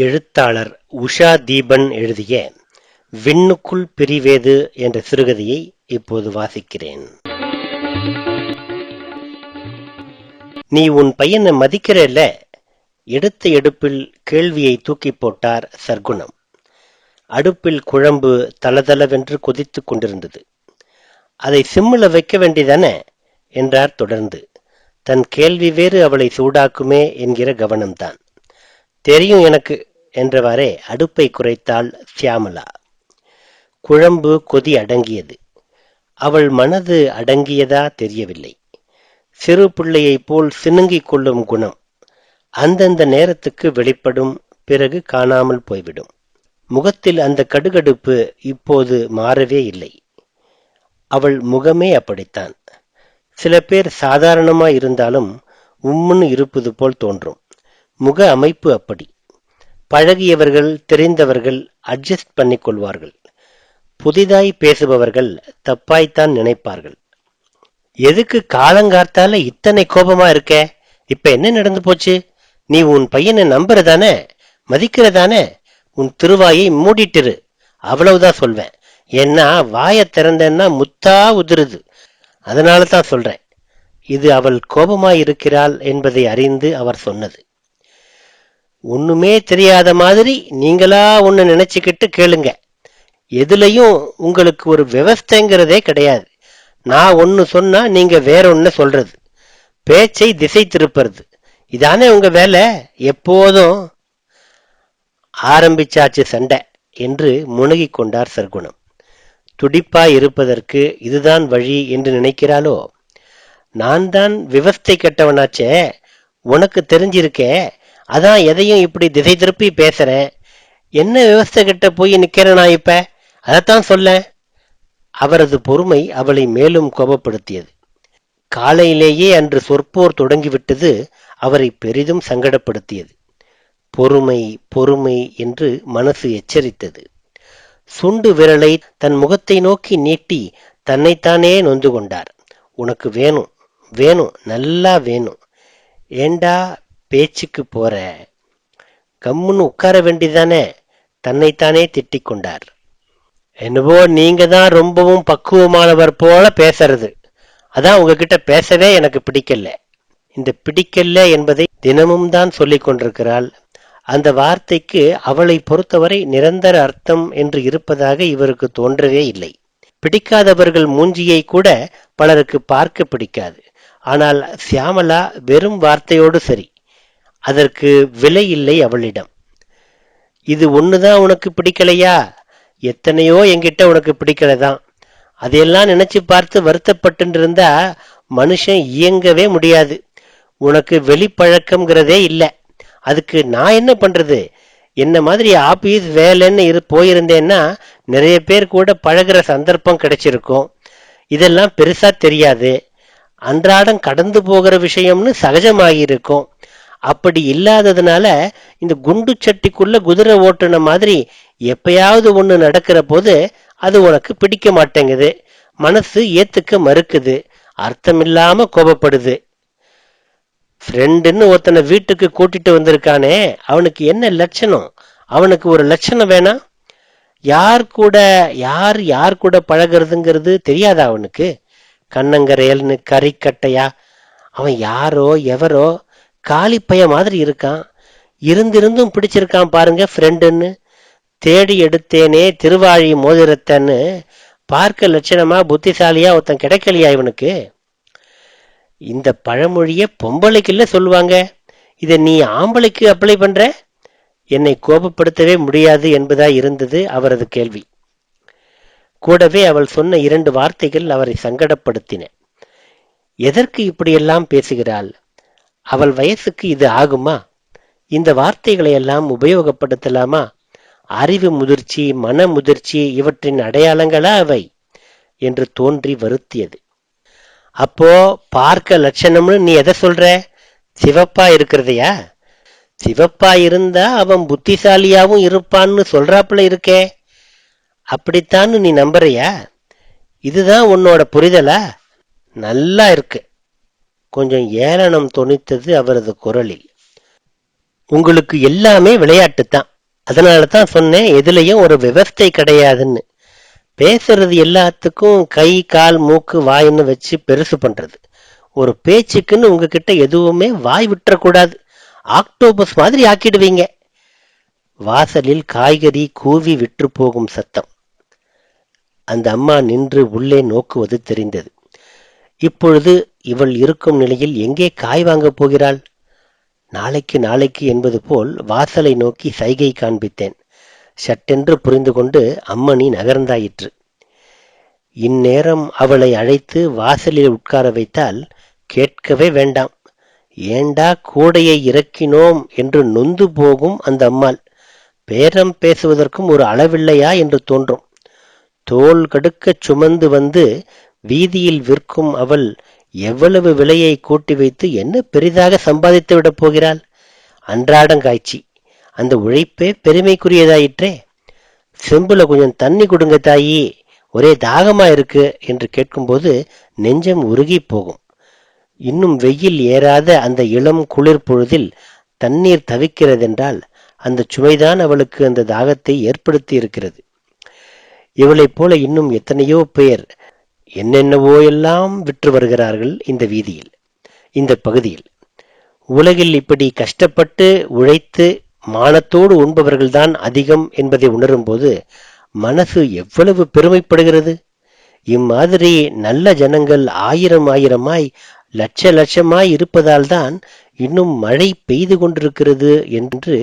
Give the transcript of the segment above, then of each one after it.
எழுத்தாளர் உஷா தீபன் எழுதிய விண்ணுக்குள் பிரிவேது என்ற சிறுகதையை இப்போது வாசிக்கிறேன். நீ உன் பையனை மதிக்கிறல்ல? எடுத்த எடுப்பில் கேள்வியை தூக்கி போட்டார் சர்க்குணம் அடுப்பில் குழம்பு தளதளவென்று கொதித்துக் கொண்டிருந்தது. அதை சிம்மில் வைக்க வேண்டியதானே? என்றார் தொடர்ந்து. தன் கேள்வி வேறு அவளை சூடாக்குமே என்கிற கவனம்தான். தெரியும் எனக்கு என்றவாறே அடுப்பை குறைத்தாள் சியாமலா. குழம்பு கொதி அடங்கியது. அவள் மனது அடங்கியதா தெரியவில்லை. சிறு பிள்ளையைப் போல் சினுங்கிக் கொள்ளும் குணம் அந்தந்த நேரத்துக்கு வெளிப்படும் பிறகு காணாமல் போய்விடும். முகத்தில் அந்த கடுகடுப்பு இப்போது மாறவே இல்லை. அவள் முகமே அப்படித்தான். சில பேர் சாதாரணமாய் இருந்தாலும் உம்முன்னு இருப்பது போல் தோன்றும். முக அமைப்பு அப்படி. பழகியவர்கள் தெரிந்தவர்கள் அட்ஜஸ்ட் பண்ணிக்கொள்வார்கள் புதிதாய் பேசுபவர்கள் தப்பாய்த்தான் நினைப்பார்கள். எதுக்கு காலங்கார்த்தால இத்தனை கோபமா இருக்க? இப்ப என்ன நடந்து போச்சு? நீ உன் பையனை நம்புறதானே? மதிக்கிறதானே? உன் திருவாயை மூடிட்டுரு. அவ்வளவுதான் சொல்வேன். ஏன்னா வாயை திறந்தேன்னா முத்தா உதிருது. அதனால தான் சொல்றேன். இது அவள் கோபமாயிருக்கிறாள் என்பதை அறிந்து அவர் சொன்னது. ஒண்ணுமே தெரியாத மாதிரி நீங்களா ஒன்று நினைச்சுக்கிட்டு கேளுங்க. எதுலையும் உங்களுக்கு ஒரு விவஸ்தைங்கிறதே கிடையாது. நான் ஒன்று சொன்னா நீங்க வேற ஒன்னு சொல்றது. பேச்சை திசை திருப்புறது. இதானே உங்க வேலை? எப்போதும் ஆரம்பிச்சாச்சு சண்டை என்று முனகிக் கொண்டார் சர்க்குணம் துடிப்பாய் இருப்பதற்கு இதுதான் வழி என்று நினைக்கிறாளோ? நான் தான் விவஸ்தை கெட்டவனாச்சே. உனக்கு தெரிஞ்சிருக்கே. அதான் எதையும் இப்படி திசை திருப்பி பேசுறேன் என்ன விவசாய கிட்ட போய் நிக்கிறேன் நான் இப்ப? அதைத்தான் சொல்ல. அவரது பொறுமை அவளை மேலும் கோபப்படுத்தியது. காலையிலேயே அன்று சொற்போர் தொடங்கிவிட்டது அவரை பெரிதும் சங்கடப்படுத்தியது. பொறுமை பொறுமை என்று மனசு எச்சரித்தது. சுண்டு விரலை தன் முகத்தை நோக்கி நீட்டி தன்னைத்தானே நொந்து கொண்டார். உனக்கு வேணும் வேணும் நல்லா வேணும். ஏண்டா பேச்சுக்கு போற. கம்முன்னு உட்கார வேண்டியதானே? தன்னைத்தானே திட்டிக் கொண்டார். என்னவோ நீங்க தான் ரொம்பவும் பக்குவமானவர் போல பேசுறது. அதான் உங்ககிட்ட பேசவே எனக்கு பிடிக்கல. இந்த பிடிக்கல என்பதை தினமும் தான் சொல்லிக் கொண்டிருக்கிறாள். அந்த வார்த்தைக்கு அவளை பொறுத்தவரை நிரந்தர அர்த்தம் என்று இருப்பதாக இவருக்கு தோன்றவே இல்லை. பிடிக்காதவர்கள் மூஞ்சியை கூட பலருக்கு பார்க்க பிடிக்காது. ஆனால் சியாமலா வெறும் வார்த்தையோடு சரி. அதற்கு விலை இல்லை அவளிடம். இது ஒண்ணுதான் உனக்கு பிடிக்கலையா? எத்தனையோ என்கிட்ட உனக்கு பிடிக்கலதான். அதையெல்லாம் நினைச்சு பார்த்து வருத்தப்பட்டு இருந்தா மனுஷன் இயங்கவே முடியாது. உனக்கு வெளிப்பழக்கம்ங்கிறதே இல்லை. அதுக்கு நான் என்ன பண்றது? என்ன மாதிரி ஆபீஸ் வேலைன்னு இரு போயிருந்தேன்னா நிறைய பேர் கூட பழகுற சந்தர்ப்பம் கிடைச்சிருக்கும். இதெல்லாம் பெருசா தெரியாது. அன்றாடம் கடந்து போகிற விஷயம்னு சகஜமாகி இருக்கும் அப்படி இல்லாததுனால இந்த குண்டு சட்டிக்குள்ள குதிரை ஓட்டுன மாதிரி எப்பயாவது ஒன்று நடக்கிற போது அது உனக்கு பிடிக்க மாட்டேங்குது. மனசு ஏத்துக்க மறுக்குது. அர்த்தமில்லாம கோபப்படுது. ஃப்ரெண்டுன்னு ஒருத்தனை வீட்டுக்கு கூட்டிட்டு வந்திருக்கானே அவனுக்கு என்ன லட்சணம்? அவனுக்கு ஒரு லட்சணம் வேணாம் யார் கூட யார் யார் கூட பழகிறதுங்கிறது தெரியாதா அவனுக்கு? கண்ணங்கரையல்னு கறிக்கட்டையா அவன் யாரோ எவரோ காலிப்பைய மாதிரி இருக்கான். இருந்திருந்தும் பிடிச்சிருக்கான் பாருங்க ஃப்ரெண்டுன்னு தேடி எடுத்தேனே திருவாழி மோதிரத்தன்னு. பார்க்க லட்சணமா புத்திசாலியா ஒருத்தன் கிடைக்கலையா இவனுக்கு? இந்த பழமொழிய பொம்பளைக்குல்ல சொல்லுவாங்க. இதை நீ ஆம்பளைக்கு அப்ளை பண்ற? என்னை கோபப்படுத்தவே முடியாது என்பதா இருந்தது அவரது கேள்வி. கூடவே அவள் சொன்ன இரண்டு வார்த்தைகள் அவரை சங்கடப்படுத்தின. எதற்கு இப்படியெல்லாம் பேசுகிறாள்? அவள் வயசுக்கு இது ஆகுமா? இந்த வார்த்தைகளை எல்லாம் உபயோகப்படுத்தலாமா? அறிவு முதிர்ச்சி மன முதிர்ச்சி இவற்றின் அடையாளங்களா அவை? என்று தோன்றி வருத்தியது. அப்போ பார்க்க லட்சணம்னு நீ எதை சொல்ற? சிவப்பா இருக்கிறதையா? சிவப்பா இருந்தா அவன் புத்திசாலியாவும் இருப்பான்னு சொல்றாப்புல இருக்கே. அப்படித்தான்னு நீ நம்புறியா? இதுதான் உன்னோட புரிதலா? நல்லா இருக்கு. கொஞ்சம் ஏளனம் தொனித்தது அவரது குரலில். உங்களுக்கு எல்லாமே விளையாட்டு தான் அதனால தான் சொன்னேன் எதுலயும் ஒரு விவஸ்தை கிடையாதுன்னு. பேசுறது எல்லாத்துக்கும் கை கால் மூக்கு வாயின்னு வச்சு பெருசு பண்றது. ஒரு பேச்சுக்குன்னு உங்ககிட்ட எதுவுமே வாய் விட்டுறக்கூடாது. ஆக்டோபஸ் மாதிரி ஆக்கிடுவீங்க. வாசலில் காய்கறி கூவி விற்று போகும் சத்தம். அந்த அம்மா நின்று உள்ளே நோக்குவது தெரிந்தது. இப்பொழுது இவள் இருக்கும் நிலையில் எங்கே காய் வாங்கப் போகிறாள்? நாளைக்கு நாளைக்கு என்பது போல் வாசலை நோக்கி சைகை காண்பித்தேன். சட்டென்று புரிந்து கொண்டு அம்மணி நகர்ந்தாயிற்று. இந்நேரம் அவளை அழைத்து வாசலில் உட்கார வைத்தால் கேட்கவே வேண்டாம். ஏண்டா கூடையை இறக்கினோம் என்று நொந்து போகும் அந்த அம்மாள். பேரம் பேசுவதற்கும் ஒரு அளவில்லையா என்று தோன்றும். தோல் கடுக்கச் சுமந்து வந்து வீதியில் விற்கும் அவள் எவ்வளவு விலையை கூட்டி வைத்து என்ன பெரிதாக சம்பாதித்து விடப் போகிறாள்? அன்றாடங்காய்ச்சி. அந்த உழைப்பே பெருமைக்குரியதாயிற்றே. செம்புல கொஞ்சம் தண்ணி கொடுங்க தாயி. ஒரே தாகமா இருக்கு என்று கேட்கும்போது நெஞ்சம் உருகி போகும். இன்னும் வெயில் ஏறாத அந்த இளம் குளிர் பொழுதில் தண்ணீர் தவிக்கிறதென்றால் அந்த சுமைதான் அவளுக்கு அந்த தாகத்தை ஏற்படுத்தி இருக்கிறது இவளைப் போல இன்னும் எத்தனையோ பேர் என்னென்னவோ எல்லாம் விற்று வருகிறார்கள் இந்த வீதியில் இந்த பகுதியில். உலகில் இப்படி கஷ்டப்பட்டு உழைத்து மானத்தோடு உண்பவர்கள்தான் அதிகம் என்பதை உணரும்போது மனசு எவ்வளவு பெருமைப்படுகிறது? இம்மாதிரி நல்ல ஜனங்கள் ஆயிரம் ஆயிரமாய் லட்ச லட்சமாய் இருப்பதால் தான் இன்னும் மழை பெய்து கொண்டிருக்கிறது என்று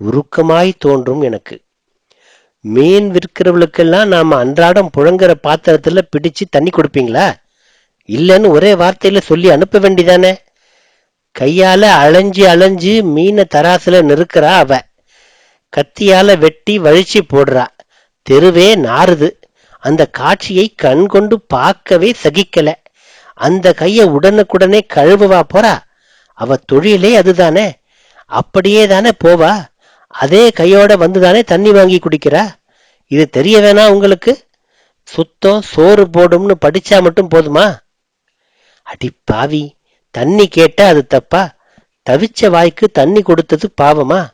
உருக்கமாய் தோன்றும் எனக்கு. மீன் விற்கிறவளுக்கெல்லாம் நாம அன்றாடம் புழங்குற பாத்திரத்துல பிடிச்சு தண்ணி கொடுப்பீங்களா? இல்லைன்னு ஒரே வார்த்தையில சொல்லி அனுப்ப வேண்டிதானே? கையால் அலைஞ்சு அலைஞ்சு மீனை தராசுல நிறுக்கிறா அவ. கத்தியால வெட்டி வழிச்சு போடுறா. தெருவே நாறுது. அந்த காட்சியை கண் கொண்டு பார்க்கவே சகிக்கல. அந்த கையை உடனுக்குடனே கழுவுவா போறா. அவ தொழிலே அதுதானே. அப்படியே தானே போவா. அதே கையோட வந்துதானே தண்ணி வாங்கி குடிக்கிறா? இது தெரிய வேணா உங்களுக்கு? சுத்தம் சோறு போடும்னு படிச்சா மட்டும் போதுமா? அடி பாவி தண்ணி கேட்டா அது தப்பா? தவிச்ச வாய்க்கு தண்ணி கொடுத்தது பாவமா?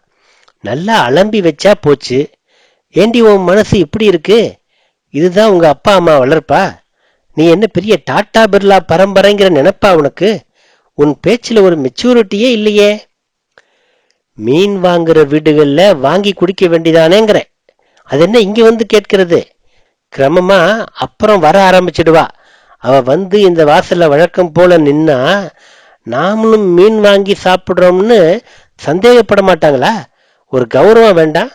நல்லா அலம்பி வச்சா போச்சு. ஏண்டி உன் மனசு இப்படி இருக்கு? இதுதான் உங்க அப்பா அம்மா வளர்ப்பா? நீ என்ன பெரிய டாட்டா பிர்லா பரம்பரைங்கிற நினைப்பா உனக்கு? உன் பேச்சில் ஒரு மெச்சூரிட்டியே இல்லையே. மீன் வாங்குற வீடுகள்ல வாங்கி குடிக்க வேண்டியதானேங்கிற அது என்ன இங்க வந்து கேட்கிறது? கிரமமா அப்புறம் வர ஆரம்பிச்சிடுவா. அவ வந்து இந்த வாசல்ல வழக்கம் போல நின்னா நாமளும் மீன் வாங்கி சாப்பிடுறோம்னு சந்தேகப்பட மாட்டாங்களா? ஒரு கௌரவம் வேண்டாம்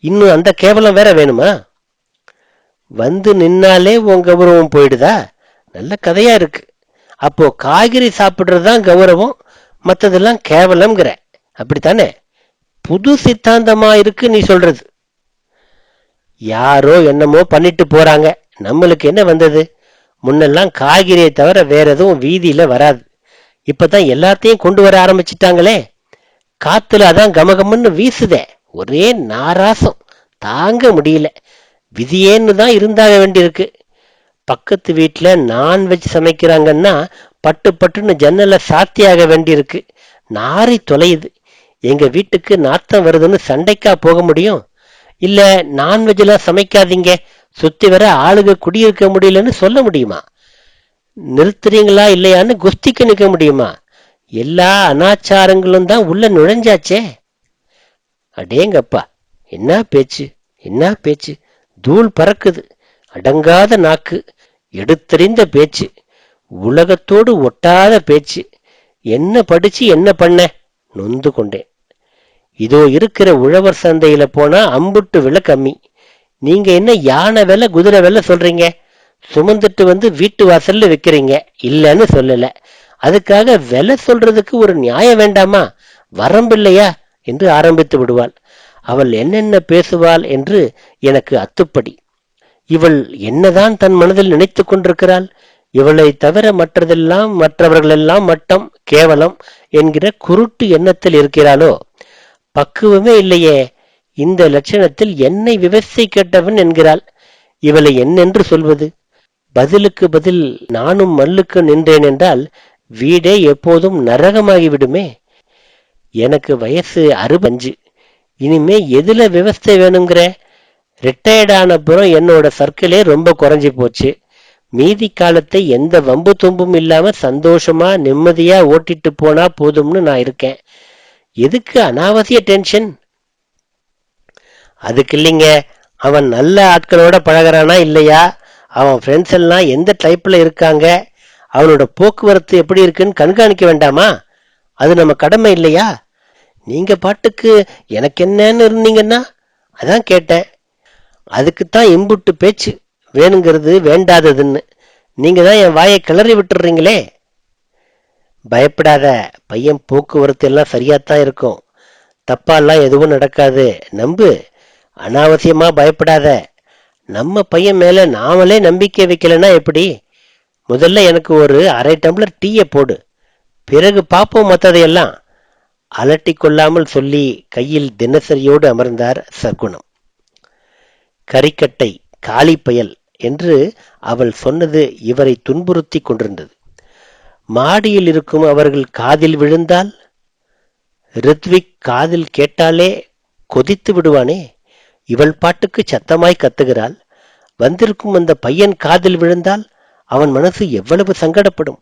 இன்னும் அந்த கேவலம் வேற வேணுமா? வந்து நின்னாலே உன் கௌரவம் போயிடுதா? நல்ல கதையா இருக்கு. அப்போ காய்கறி சாப்பிடுறது தான் கௌரவம் மற்றதெல்லாம் கேவலம்ங்கிற. அப்படித்தானே? புது சித்தாந்தமா இருக்கு நீ சொல்றது. யாரோ என்னமோ பண்ணிட்டு போறாங்க. நம்மளுக்கு என்ன வந்தது? முன்னெல்லாம் காய்கறியை தவிர வேற எதுவும் வீதியில வராது. இப்பதான் எல்லாத்தையும் கொண்டு வர ஆரம்பிச்சிட்டாங்களே. காத்துல அதான் கமகமன்னு வீசுதே. ஒரே நாராசம். தாங்க முடியல. விதியேன்னு தான் இருந்தாக வேண்டியிருக்கு. பக்கத்து வீட்டுல நான்வெஜ் சமைக்கிறாங்கன்னா பட்டு பட்டுன்னு ஜன்னலை சாத்தியாக வேண்டியிருக்கு. நாரி தொலையுது. எங்க வீட்டுக்கு நாத்தம் வருதுன்னு சண்டைக்கா போக முடியும்? இல்ல நான்வெஜ்லாம் சமைக்காதீங்க. சுத்தி வர ஆளுக குடியிருக்க முடியலன்னு சொல்ல முடியுமா? நிறுத்துறீங்களா இல்லையான்னு குஸ்திக்கு நிற்க முடியுமா? எல்லா அனாச்சாரங்களும் தான் உள்ள நுழைஞ்சாச்சே. அடேங்கப்பா என்ன பேச்சு என்ன பேச்சு? தூள் பறக்குது அடங்காத நாக்கு. எடுத்தறிந்த பேச்சு உலகத்தோடு ஒட்டாத பேச்சு. என்ன படிச்சு என்ன பண்ண? நொந்து கொண்டேன். இதோ இருக்கிற உழவர் சந்தையில போனா அம்புட்டு விலை கம்மி. நீங்க என்ன யானை விலை குதிரை விலை சொல்றீங்க? சுமந்துட்டு வந்து வீட்டு வாசல்ல வைக்கிறீங்க. இல்லைன்னு சொல்லல. அதுக்காக விலை சொல்றதுக்கு ஒரு நியாயம் வேண்டாமா? வரம்பில்லையா என்று ஆரம்பித்து விடுவாள். அவள் என்னென்ன பேசுவாள் என்று எனக்கு அத்துப்படி. இவள் என்னதான் தன் மனதில் நினைத்து கொண்டிருக்கிறாள்? இவளை தவிர மற்றதெல்லாம் மற்றவர்களெல்லாம் மட்டம் கேவலம் என்கிற குருட்டு எண்ணத்தில் இருக்கிறாளோ? பக்குவமே இல்லையே. இந்த லட்சணத்தில் என்னை விவசாய கேட்டவன் என்கிறாள். இவளை என்னென்று சொல்வது? பதிலுக்கு பதில் நானும் மல்லுக்கு நின்றேன் என்றால் வீடே எப்போதும் நரகமாகிவிடுமே. எனக்கு வயசு அறுபஞ்சு இனிமே எதுல விவஸ்தை வேணுங்கிற? ரிட்டையர்ட் ஆனப்புறம் என்னோட சர்க்கிளே ரொம்ப குறைஞ்சி போச்சு. மீதி காலத்தை எந்த வம்பு தும்பும் இல்லாம சந்தோஷமா நிம்மதியா ஓட்டிட்டு போனா போதும்னு நான் இருக்கேன். எதுக்கு அனாவசிய டென்ஷன் அதுக்கு இல்லைங்க அவன் நல்ல ஆட்களோட பழகுறானா இல்லையா? அவன் ஃப்ரெண்ட்ஸ் எல்லாம் எந்த டைப்பில் இருக்காங்க? அவனோட போக்குவரத்து எப்படி இருக்குன்னு கண்காணிக்க வேண்டாமா? அது நம்ம கடமை இல்லையா? நீங்க பாட்டுக்கு எனக்கு என்னன்னு இருந்தீங்கன்னா அதான் கேட்டேன். அதுக்குத்தான் இம்புட்டு பேச்சு வேணுங்கிறது வேண்டாததுன்னு. நீங்க தான் என் வாயை கிளறி விட்டுறீங்களே. பயப்படாத. பையன் போக்குவரத்து எல்லாம் சரியாத்தான் இருக்கும். தப்பாலாம் எதுவும் நடக்காது. நம்பு. அனாவசியமா பயப்படாத. நம்ம பையன் மேல நாமளே நம்பிக்கை வைக்கலன்னா எப்படி? முதல்ல எனக்கு ஒரு அரை டம்ளர் டீயை போடு. பிறகு பார்ப்போம் மற்றதையெல்லாம் அலட்டி கொள்ளாமல் சொல்லி கையில் தினசரியோடு அமர்ந்தார் சகுனம். கரிக்கட்டை காளி பயல் என்று அவள் சொன்னது இவரை துன்புறுத்தி கொண்டிருந்தது. மாடியில் இருக்கும் அவர்கள் காதில் விழுந்தால்? ரித்விக் காதில் கேட்டாலே கொதித்து விடுவானே. இவள் பாட்டுக்கு சத்தமாய் கத்துகிறாள். வந்திருக்கும் அந்த பையன் காதில் விழுந்தால் அவன் மனசு எவ்வளவு சங்கடப்படும்.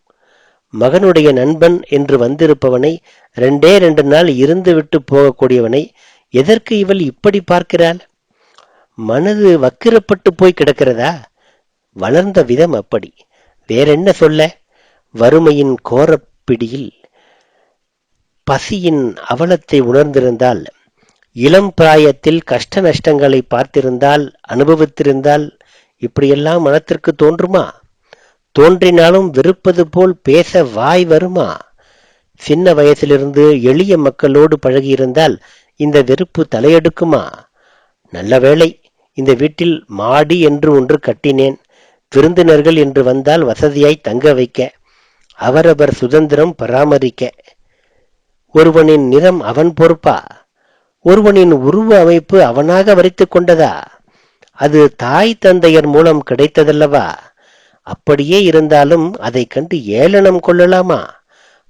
மகனுடைய நண்பன் என்று வந்திருப்பவனை ரெண்டே ரெண்டு நாள் இருந்து விட்டு போகக்கூடியவனை எதற்கு இவள் இப்படி பார்க்கிறாள்? மனது வக்கிரப்பட்டு போய் கிடக்கிறதா? வளர்ந்த விதம் அப்படி. வேறென்ன சொல்ல? வறுமையின் கோரப்பிடியில் பசியின் அவலத்தை உணர்ந்திருந்தால் இளம் பிராயத்தில் கஷ்ட நஷ்டங்களை பார்த்திருந்தால் அனுபவித்திருந்தால் இப்படியெல்லாம் மனத்திற்கு தோன்றுமா? தோன்றினாலும் வெறுப்பது போல் பேச வாய் வருமா? சின்ன வயசிலிருந்து எளிய மக்களோடு பழகியிருந்தால் இந்த வெறுப்பு தலையெடுக்குமா? நல்ல வேளை இந்த வீட்டில் மாடி என்று ஒன்று கட்டினேன். விருந்தினர்கள் என்று வந்தால் வசதியாய் தங்க வைக்க. அவரவர் சுதந்திரம் பராமரிக்க. ஒருவனின் நிறம் அவன் பொறுப்பா? ஒருவனின் உருவ அமைப்பு அவனாக வரித்து கொண்டதா? அது தாய் தந்தையர் மூலம் கிடைத்ததல்லவா? அப்படியே இருந்தாலும் அதை கண்டு ஏளனம் கொள்ளலாமா?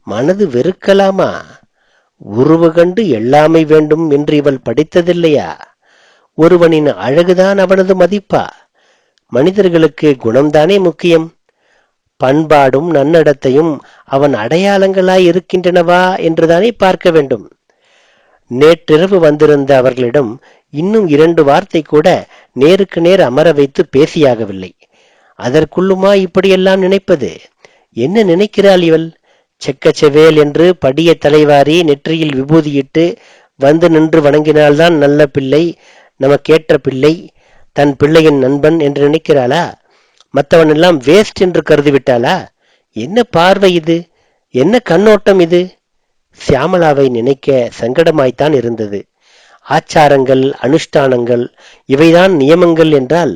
மனது வெறுக்கலாமா? உருவு கண்டு எல்லாமை வேண்டும் என்று இவள் படித்ததில்லையா? ஒருவனின் அழகுதான் அவனது மதிப்பா? மனிதர்களுக்கு குணம்தானே முக்கியம்? பண்பாடும் நன்னடத்தையும் அவன் அடையாளங்களாய் இருக்கின்றனவா என்றுதானே பார்க்க வேண்டும். நேற்றிரவு வந்திருந்த அவர்களிடம் இன்னும் இரண்டு வார்த்தை கூட நேருக்கு நேர் அமர வைத்து பேசியாகவில்லை. அதற்குள்ளுமா இப்படியெல்லாம் நினைப்பது? என்ன நினைக்கிறாள் இவள்? செக்கச்செவேல் என்று படிய தலைவாரி நெற்றியில் விபூதியிட்டு வந்து நின்று வணங்கினால்தான் நல்ல பிள்ளை நமக்கேற்ற பிள்ளை தன் பிள்ளையின் நண்பன் என்று நினைக்கிறாளா? மற்றவன் எல்லாம் வேஸ்ட் என்று கருதிவிட்டாளா? என்ன பார்வை இது? என்ன கண்ணோட்டம் இது? சியாமலாவை நினைக்க சங்கடமாய்த்தான் இருந்தது. ஆச்சாரங்கள் அனுஷ்டானங்கள் இவைதான் நியமங்கள் என்றால்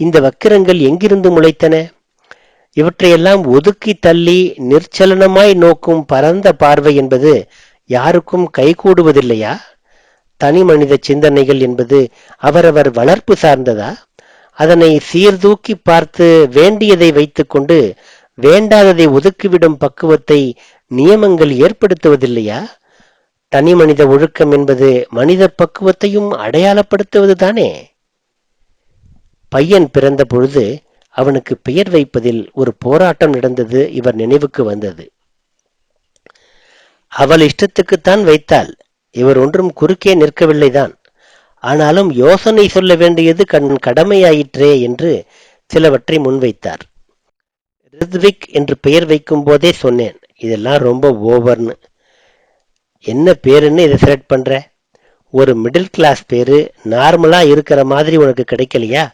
இந்த வக்கிரங்கள் எங்கிருந்து முளைத்தன? இவற்றையெல்லாம் ஒதுக்கி தள்ளி நிர்ச்சலனமாய் நோக்கும் பரந்த பார்வை என்பது யாருக்கும் கைகூடுவதில்லையா? தனி மனித சிந்தனைகள் என்பது அவரவர் வளர்ப்பு சார்ந்ததா? அதனை சீர்தூக்கி பார்த்து வேண்டியதை வைத்துக்கொண்டு வேண்டாததை ஒதுக்கிவிடும் பக்குவத்தை நியமங்கள் ஏற்படுத்துவதில்லையா? தனி மனித ஒழுக்கம் என்பது மனித பக்குவத்தையும் அடையாளப்படுத்துவது தானே பையன் பிறந்த பொழுது அவனுக்கு பெயர் வைப்பதில் ஒரு போராட்டம் நடந்தது இவர் நினைவுக்கு வந்தது. அவள் இஷ்டத்துக்குத்தான் வைத்தாள். இவர் ஒன்றும் குறுக்கே நிற்கவில்லைதான். ஆனாலும் யோசனை சொல்ல வேண்டியது கண் கடமையாயிற்றே என்று சிலவற்றை முன்வைத்தார். ரித்விக் என்று பெயர் வைக்கும் போதே சொன்னேன். இதெல்லாம் ரொம்ப ஓவர்னு என்ன பேருன்னு இதை செலக்ட் பண்ற? ஒரு மிடில் கிளாஸ் பேரு நார்மலா இருக்கிற மாதிரி உனக்கு கிடைக்கலையா?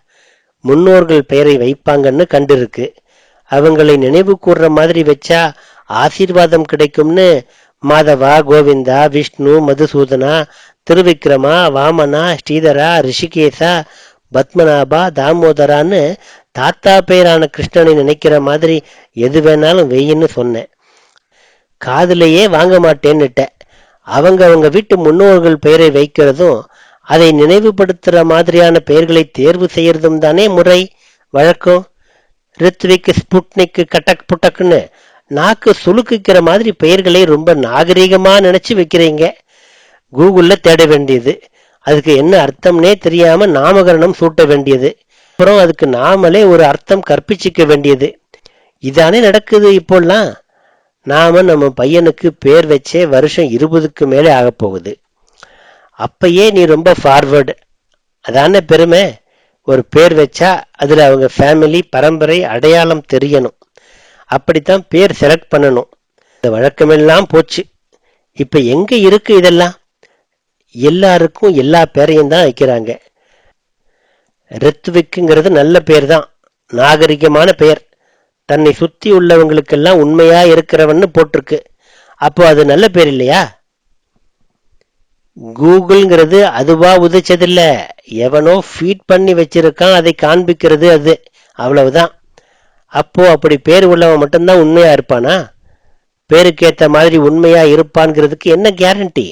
முன்னோர்கள் பெயரை வைப்பாங்கன்னு கண்டிருக்கு. அவங்களை நினைவு கூர்ற மாதிரி வச்சா ஆசீர்வாதம் கிடைக்கும்னு மாதவா கோவிந்தா விஷ்ணு மதுசூதனா திருவிக்ரமா வாமனா ஸ்ரீதரா ரிஷிகேசா பத்மநாபா தாமோதரான்னு தாத்தா பேரான கிருஷ்ணனை நினைக்கிற மாதிரி எது வேணாலும் வெயின்னு சொன்னேன். காதலையே வாங்க மாட்டேன்னுட்டேன். அவங்க அவங்க வீட்டு முன்னோர்கள் பெயரை வைக்கிறதும் அதை நினைவுபடுத்துற மாதிரியான பெயர்களை தேர்வு செய்யறதும் தானே முறை வழக்கம். ரித்விக் ஸ்புட்னிக்கு கட்டக் புட்டக்குன்னு நாக்கு சுளுக்குக்கிற மாதிரி பெயர்களை ரொம்ப நாகரீகமா நினைச்சு வைக்கிறீங்க. கூகுளில் தேட வேண்டியது. அதுக்கு என்ன அர்த்தம்னே தெரியாமல் நாமகரணம் சூட்ட வேண்டியது. அப்புறம் அதுக்கு நாமளே ஒரு அர்த்தம் கற்பிச்சிக்க வேண்டியது. இதானே நடக்குது இப்போல்லாம். நாம நம்ம பையனுக்கு பேர் வச்சே வருஷம் இருபதுக்கு மேலே ஆகப்போகுது அப்பயே நீ ரொம்ப ஃபார்வர்டு அதானே பெருமை? ஒரு பேர் வச்சா அதில் அவங்க ஃபேமிலி பரம்பரை அடையாளம் தெரியணும். அப்படித்தான் பேர் செலக்ட் பண்ணணும். இந்த வழக்கமெல்லாம் போச்சு. இப்போ எங்கே இருக்கு இதெல்லாம்? எல்லாருக்கும் எல்லா பேரையும் தான் வைக்கிறாங்க. ரித்விக்குங்கிறது நல்ல பேர் தான் நாகரிகமான பெயர். தன்னை சுத்தி உள்ளவங்களுக்கெல்லாம் உண்மையா இருக்கிறவன்னு போட்டிருக்கு. அப்போ அது நல்ல பேர் இல்லையா? கூகுள்ங்கிறது அதுவா உதிச்சதில்ல. எவனோ ஃபீட் பண்ணி வச்சிருக்கான் அதை காண்பிக்கிறது அது. அவ்வளவுதான். அப்போ அப்படி பேர் உள்ளவன் மட்டும்தான் உண்மையா இருப்பானா? பேருக்கேற்ற மாதிரி உண்மையா இருப்பான்ங்கிறதுக்கு என்ன கேரண்டி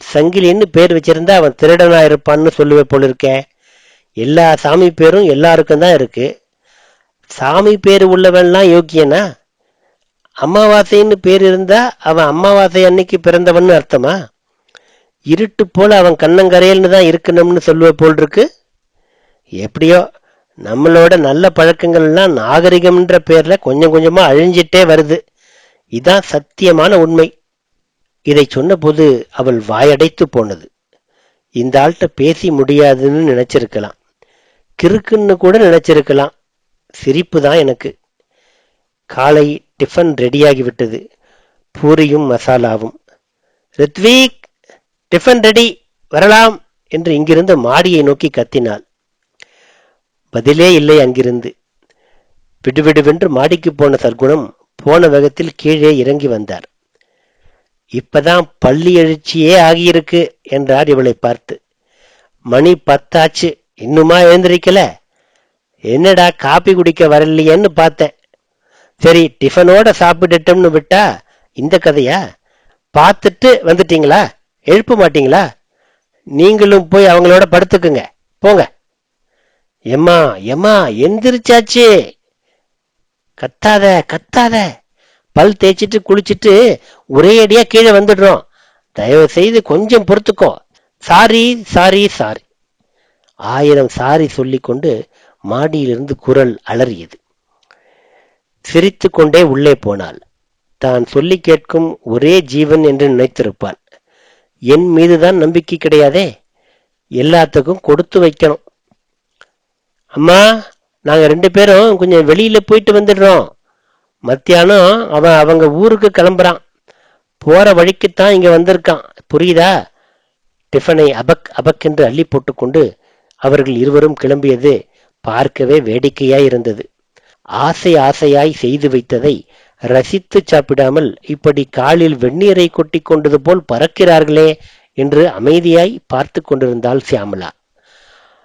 சங்கிலின்னு பேர் வச்சிருந்தா அவன் திருடனா இருப்பான்னு சொல்லுவே போல இருக்கேன் எல்லா சாமி பேரும் எல்லாருக்கும் தான் இருக்கு. சாமி பேர் உள்ளவன்லாம் யோக்கியனா? அமாவாசைன்னு பேர் இருந்தா அவன் அமாவாசை அன்னைக்கு பிறந்தவன் அர்த்தமா? இருட்டு போல அவன் கண்ணங்கரையல்னு தான் இருக்கணும்னு சொல்லுவ போல் இருக்கு எப்படியோ நம்மளோட நல்ல பழக்கங்கள் எல்லாம் நாகரிகம்ன்ற பேர்ல கொஞ்சம் கொஞ்சமா அழிஞ்சிட்டே வருது. இதான் சத்தியமான உண்மை. இதை சொன்னபோது அவள் வாயடைத்து போனது. இந்த ஆள்கிட்ட பேசி முடியாதுன்னு நினைச்சிருக்கலாம். கிறுக்குன்னு கூட நினைச்சிருக்கலாம். சிரிப்பு தான் எனக்கு. காலை டிஃபன் ரெடியாகி விட்டது. பூரியும் மசாலாவும். ரித்வீக் டிஃபன் ரெடி வரலாம் என்று இங்கிருந்த மாடியை நோக்கி கத்தினாள். பதிலே இல்லை அங்கிருந்து. விடுவிடுவென்று மாடிக்கு போன சர்க்குணம் போன வேகத்தில் கீழே இறங்கி வந்தார். இப்பதான் பள்ளி எழுச்சியே ஆகியிருக்கு என்றார் இவளை பார்த்து. மணி பத்தாச்சு இன்னுமா எழுந்திருக்கல? என்னடா காப்பி குடிக்க வரலையேன்னு பார்த்தேன். சரி டிஃபனோட சாப்பிட்டுட்டோம்னு விட்டா இந்த கதையா? பார்த்துட்டு வந்துட்டீங்களா? எழுப்ப மாட்டீங்களா? நீங்களும் போய் அவங்களோட படுத்துக்குங்க. போங்க. எம்மா எம்மா எந்திரிச்சாச்சு. கத்தாத கத்தாத. பல் தேய்ச்சிட்டு குளிச்சுட்டு ஒரே அடியா கீழே வந்துடுறோம். தயவு செய்து கொஞ்சம் பொறுத்துக்கோ. Sorry sorry sorry. ஆயிரம் சாரி சொல்லிக்கொண்டு மாடியிலிருந்து குரல் அலறியது. சிரித்து கொண்டே உள்ளே போனாள். தான் சொல்லி கேட்கும் ஒரே ஜீவன் என்று நினைத்திருப்பாள். என் மீதுதான் நம்பிக்கை கிடையாதே. எல்லாத்துக்கும் கொடுத்து வைக்கணும். அம்மா நாங்க ரெண்டு பேரும் கொஞ்சம் வெளியில போயிட்டு வந்துடுறோம். மத்தியானம் அவன் அவங்க ஊருக்கு கிளம்புறான். போற வழிக்குத்தான் இங்க வந்திருக்கான். புரியுதா? டிஃபனை அபக் அபக் என்று அள்ளி போட்டுக்கொண்டு அவர்கள் இருவரும் கிளம்பியது பார்க்கவே வேடிக்கையாய் இருந்தது. ஆசை ஆசையாய் செய்து வைத்ததை ரசித்து சாப்பிடாமல் இப்படி காலில் வெந்நீரை கொட்டி கொண்டது போல் பறக்கிறார்களே என்று அமைதியாய் பார்த்து கொண்டிருந்தாள் சியாமலா.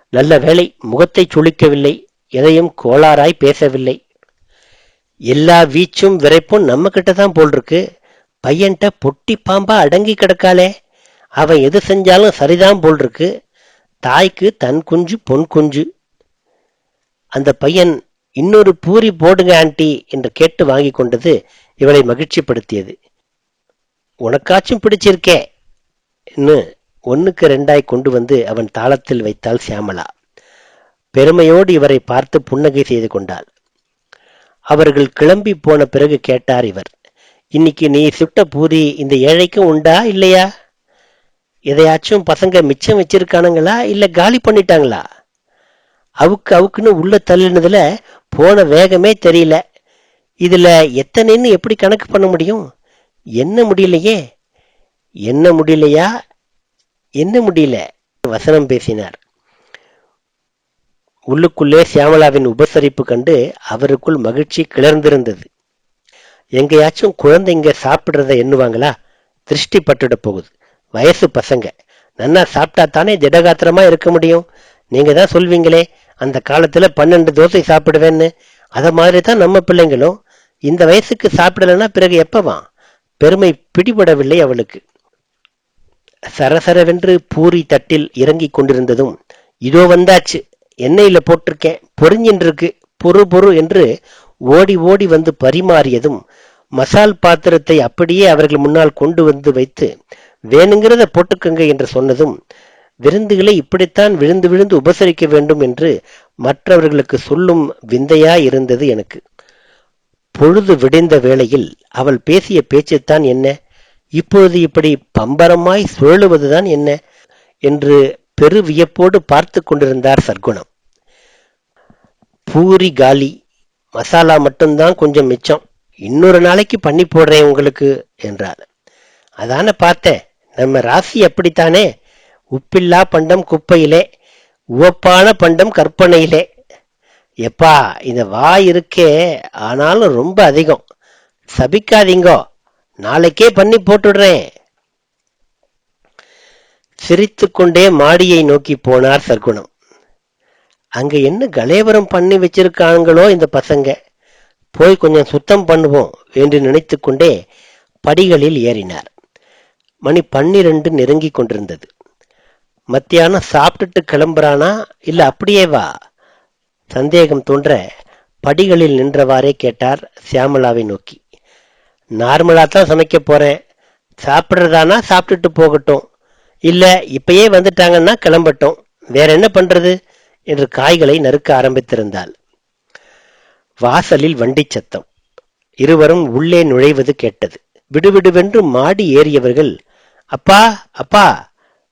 நல்ல வேளை முகத்தை சுளிக்கவில்லை எதையும் கோளாறாய் பேசவில்லை. எல்லா வீச்சும் விரைப்பும் நம்ம கிட்ட தான் போல் இருக்கு பையன்ட்ட பொட்டி பாம்பா அடங்கி கிடக்காளே. அவன் எது செஞ்சாலும் சரிதான் போல் இருக்கு தாய்க்கு தன் குஞ்சு பொன் குஞ்சு. அந்த பையன் இன்னொரு பூரி போடுங்க ஆண்டி என்று கேட்டு வாங்கி கொண்டது இவளை மகிழ்ச்சிப்படுத்தியது. உனக்காச்சும் பிடிச்சிருக்கே ன்னு ஒன்னுக்கு ரெண்டாய் கொண்டு வந்து அவன் தாளத்தில் வைத்தாள் சியாமலா பெருமையோடு இவரை பார்த்து புன்னகை செய்து கொண்டாள். அவர்கள் கிளம்பி போன பிறகு கேட்டார் இவர் இன்னைக்கு நீ சுட்ட பூரி இந்த ஏழைக்கும் உண்டா இல்லையா? எதையாச்சும் பசங்க மிச்சம் வச்சிருக்கானுங்களா இல்ல காலி பண்ணிட்டாங்களா? அவுக்கு அவுக்குன்னு உள்ள தள்ளினதுல போன வேகமே தெரியல. இதுல எத்தனைன்னு எப்படி கணக்கு பண்ண முடியும்? என்ன முடியலையே? என்ன முடியலையா? என்ன முடியல? வசனம் பேசினார். உள்ளுக்குள்ளே சியாமலாவின் உபசரிப்பு கண்டு அவருக்குள் மகிழ்ச்சி கிளர்ந்திருந்தது. எங்கேயாச்சும் குழந்தைங்க சாப்பிட்றத எண்ணுவாங்களா? திருஷ்டி பட்டுட போகுது. வயசு பசங்க. நன்னா சாப்பிட்டா தானே திடகாத்திரமா இருக்க முடியும்? நீங்க தான் சொல்வீங்களே அந்த காலத்துல பன்னெண்டு தோசை சாப்பிடுவேன்னு. அத மாதிரி தான் நம்ம பிள்ளைங்களும். இந்த வயசுக்கு சாப்பிடலன்னா பிறகு எப்பவா? பெருமை பிடிபடவில்லை அவளுக்கு. சரசரவென்று பூரி தட்டில் இறங்கிக் கொண்டிருந்ததும் இதோ வந்தாச்சு. எண்ணெயில் போட்டிருக்கேன். பொறிஞ்சின்றிருக்கு. பொறு பொறு என்று ஓடி ஓடி வந்து பரிமாறியதும் மசால் பாத்திரத்தை அப்படியே அவர்கள் முன்னால் கொண்டு வந்து வைத்து வேணுங்கிறத போட்டுக்கங்க என்று சொன்னதும் விருந்துகளை இப்படித்தான் விழுந்து விழுந்து உபசரிக்க வேண்டும் என்று மற்றவர்களுக்கு சொல்லும் விந்தையா இருந்தது எனக்கு. பொழுது விடிந்த வேளையில் அவள் பேசிய பேச்சுத்தான் என்ன? இப்பொழுது இப்படி பம்பரமாய் சுழலுவதுதான் என்ன? என்று பெரு வியப்போடு பார்த்து கொண்டிருந்தார் சர்க்குணம் பூரி காலி மசாலா மட்டும்தான் கொஞ்சம் மிச்சம். இன்னொரு நாளைக்கு பண்ணி போடுறேன் உங்களுக்கு என்றார் அதான பார்த்தேன். நம்ம ராசி அப்படித்தானே? உப்பில்லா பண்டம் குப்பையிலே உவப்பான பண்டம் கற்பனையிலே. எப்பா இந்த வாய் இருக்கே ஆனாலும் ரொம்ப அதிகம். சபிக்காதீங்கோ நாளைக்கே பண்ணி போட்டுடுறேன். சிரித்துக்கொண்டே மாடியை நோக்கி போனார் சர்க்குணம் அங்க என்ன கலேவரம் பண்ணி வச்சிருக்காங்களோ இந்த பசங்க போய் கொஞ்சம் சுத்தம் பண்ணுவோம் என்று நினைத்துக்கொண்டே படிகளில் ஏறினார். மணி பன்னிரண்டு நெருங்கி கொண்டிருந்தது. மத்தியானம் சாப்பிட்டுட்டு கிளம்புறானா? இல்ல அப்படியே வா. சந்தேகம் தோன்ற படிகளில் நின்றவாறே கேட்டார் சியாமலாவை நோக்கி. நார்மலா தான் சமைக்க போறேன். சாப்பிட்றதானா? சாப்பிட்டுட்டு போகட்டும். இல்ல இப்பயே வந்துட்டாங்கன்னா கிளம்பட்டும். வேற என்ன பண்றது? என்று காய்களை நறுக்க ஆரம்பித்திருந்தாள். வாசலில் வண்டி சத்தம். இருவரும் உள்ளே நுழைவது கேட்டது. விடுவிடுவென்று மாடி ஏறியவர்கள் அப்பா அப்பா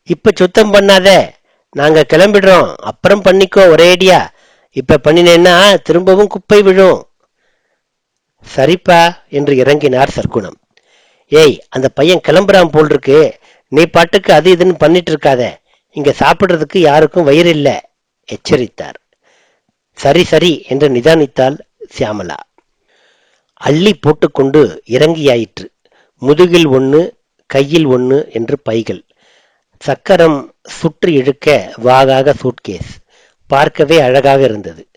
இப்ப சுத்தம் பண்ணாத நாங்க கிளம்பிடுறோம் அப்புறம் பண்ணிக்கோ ஒரேடியா இப்ப பண்ணினேன்னா திரும்பவும் குப்பை விழும். சரிப்பா என்று இறங்கினார் சர்க்குணம் ஏய் அந்த பையன் கிளம்புறான் போல் இருக்கு. நீ பாட்டுக்கு அது இதுன்னு பண்ணிட்டு இருக்காத. இங்க சாப்பிடுறதுக்கு யாருக்கும் வயிறு இல்ல. எச்சரித்தார். சரி சரி என்று நிதானித்தாள் சியாமலா. அள்ளி போட்டுக்கொண்டு இறங்கியாயிற்று. முதுகில் ஒன்று கையில் ஒன்று என்று பைகள். சக்கரம் சுற்றி இழுக்க வாகாக சூட்கேஸ். பார்க்கவே அழகாக இருந்தது.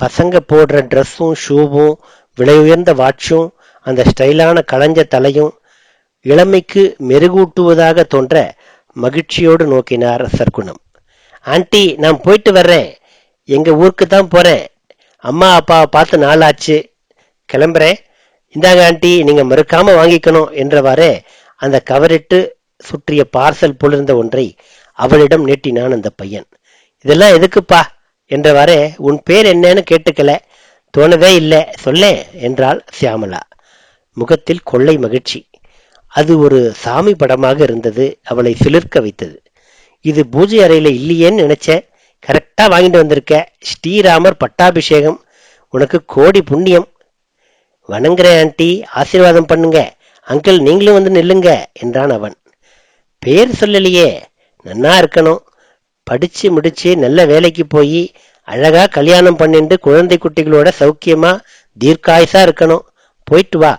பசங்க போடுற ட்ரெஸ்ஸும் ஷூவும் விலையுயர்ந்த வாட்சும் அந்த ஸ்டைலான களைஞ்ச தலையும் இளமைக்கு மெருகூட்டுவதாக தோன்ற மகிழ்ச்சியோடு நோக்கினார் சர்க்குணம் ஆண்டி நான் போயிட்டு வர்றேன். எங்கள் ஊருக்கு தான் போகிறேன் அம்மா அப்பாவை பார்த்து நாளாச்சு. கிளம்புறேன். இந்தாங்க ஆண்டி நீங்கள் மறுக்காமல் வாங்கிக்கணும் என்றவாறே அந்த கவரிட்டு சுற்றிய பார்சல் போலிருந்த ஒன்றை அவளிடம் நீட்டினான் அந்த பையன். இதெல்லாம் எதுக்குப்பா? என்றவாறே உன் பேர் என்னன்னு கேட்டுக்கல. தோணவே இல்லை. சொல்லேன் என்றாள் சியாமலா. முகத்தில் கொள்ளை மகிழ்ச்சி. அது ஒரு சாமி படமாக இருந்தது. அவளை சிலிர்க்க வைத்தது. இது பூஜை அறையில் இல்லையேன்னு நினைச்சேன் கரெக்டாக வாங்கிட்டு வந்திருக்க ஸ்ரீராமர் பட்டாபிஷேகம். உனக்கு கோடி புண்ணியம். வணங்குறேன் ஆண்டி ஆசீர்வாதம் பண்ணுங்க. அங்கிள் நீங்களும் வந்து நில்லுங்க என்றான் அவன். பேர் சொல்லலையே நன்னா இருக்கணும். படிச்சு முடிச்சு நல்ல வேலைக்கு போய் அழகா கல்யாணம் பண்ணிட்டு குழந்தை குட்டிகளோட சௌக்கியமா தீர்க்காயுசா இருக்கணும். போயிட்டு வா.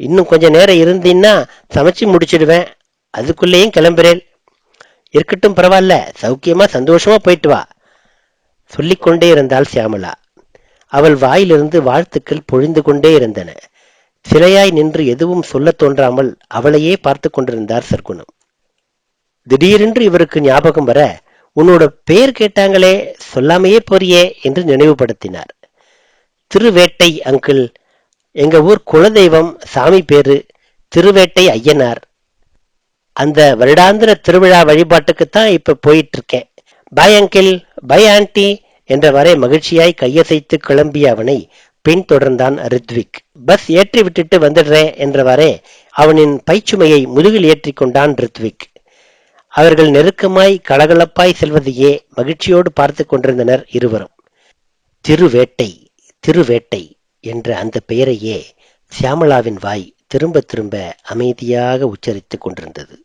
இன்னும் கொஞ்ச நேரம் இருந்தீன்னா சமைச்சு முடிச்சிடுவேன். அதுக்குள்ளேயும் கிளம்புறேன். இருக்கட்டும் பரவாயில்ல. சௌக்கியமா சந்தோஷமா போயிட்டு வா. சொல்லிக்கொண்டே இருந்தாள் சியாமலா. அவள் வாயிலிருந்து வாழ்த்துக்கள் பொழிந்து கொண்டே இருந்தன. சிலையாய் நின்று எதுவும் சொல்லத் தோன்றாமல் அவளையே பார்த்து கொண்டிருந்தார் சர்க்குணம் திடீரென்று இவருக்கு ஞாபகம் வர உன்னோட பேர் கேட்டாங்களே சொல்லாமையே போறியே என்று நினைவுபடுத்தினார். திருவேட்டை அங்கிள். எங்க ஊர் குலதெய்வம் சாமி பேரு. திருவேட்டை ஐயனார். அந்த வருடாந்திர திருவிழா வழிபாட்டுக்குத்தான் இப்ப போயிட்டு இருக்கேன் பாய் அங்கிள் பை ஆண்டி என்றவரை மகிழ்ச்சியாய் கையசைத்து கிளம்பிய அவனை பின்தொடர்ந்தான் ரித்விக். பஸ் ஏற்றி விட்டுட்டு வந்துடுறேன் என்றவாறே அவனின் பைச்சுமையை முதுகில் ஏற்றிக் கொண்டான் ரித்விக். அவர்கள் நெருக்கமாய் கலகலப்பாய் செல்வதையே மகிழ்ச்சியோடு பார்த்து கொண்டிருந்தனர் இருவரும். திருவேட்டை திருவேட்டை என்ற அந்த பெயரையே சியாமலாவின் வாய் திரும்ப திரும்ப அமைதியாக உச்சரித்துக் கொண்டிருந்தது.